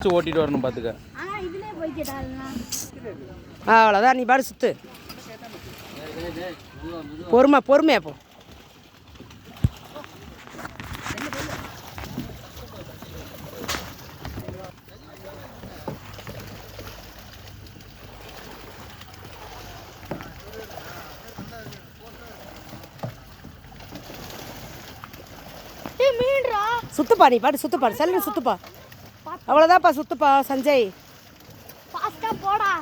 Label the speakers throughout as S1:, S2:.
S1: வச்சு ஓட்டிட்டு வரணும் பார்த்துக்க
S2: அவ்வளோதான் நீ பாடு சுத்து. பொறுமை பொறுமையா போ சுத்துப்பா நீ பாட்டு சுத்துப்பா செல்லுன்னு சுத்துப்பா. அவ்வளோதான்ப்பா சுத்துப்பா சஞ்சய்.
S3: ஃபாஸ்டா போடா.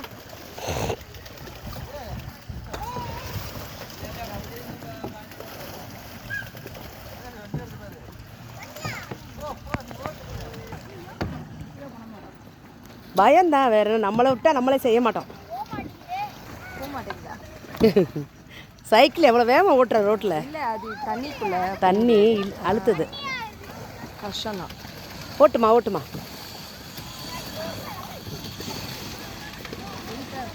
S2: பயம்தான் வேற நம்மளை விட்டா நம்மளே செய்ய மாட்டோம். சைக்கிள் எவ்வளோ வேகமாக ஓட்டுற ரோட்டில்
S4: இல்லை அது தண்ணிக்குள்ள.
S2: தண்ணி அழுத்துது.
S4: கஷ்டம்தான்.
S2: ஓட்டுமா ஓட்டுமா?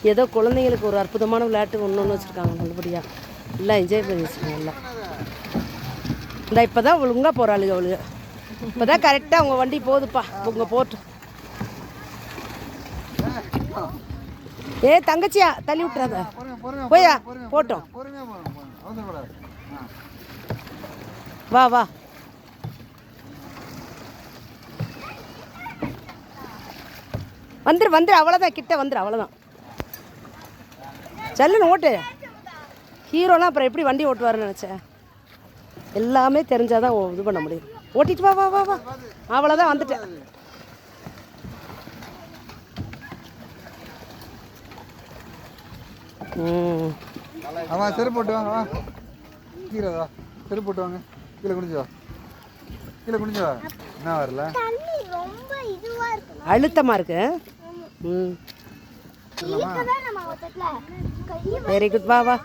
S2: ஏதோ குழந்தைங்களுக்கு ஒரு அற்புதமான விளையாட்டு ஒன்று ஒன்று வச்சுருக்காங்க நல்லபடியாக எல்லாம் என்ஜாய் பண்ணி வச்சுருக்காங்க எல்லாம் இந்த இப்போ தான் ஒழுங்காக போகிறாளுங்க அவளுங்க இப்போ தான் கரெக்டாக உங்கள் வண்டி போகுதுப்பா. உங்கள் போட்டு. ஏ தங்கச்சியா? தள்ளி விட்டுறாத. போயா? போட்டோம் வா வா. வந்துரு வந்துரு அவ்வளோதான் கிட்ட வந்துரு அவ்வளோதான் செல்லுன்னு ஓட்டு. ஹீரோலாம் அப்புறம் எப்படி வண்டி ஓட்டுவாருன்னு நினச்சேன். எல்லாமே தெரிஞ்சாதான் ஓ- இது பண்ண முடியும். ஓட்டிட்டு வா வா வா வா. அவ்வளோதான் வந்துட்டேன். ம்.
S5: செருப்பு போட்டு வாங்க வா. கீழே வா. செருப்பு போட்டு வாங்க. கீழே குனிஞ்சு வா. கீழே குனிஞ்சு வா. என்ன வரல?
S3: தண்ணி ரொம்ப இதுவா இருக்கு.
S2: அழுத்தமாக இருக்கு. ம். வெரி குட் வா வா.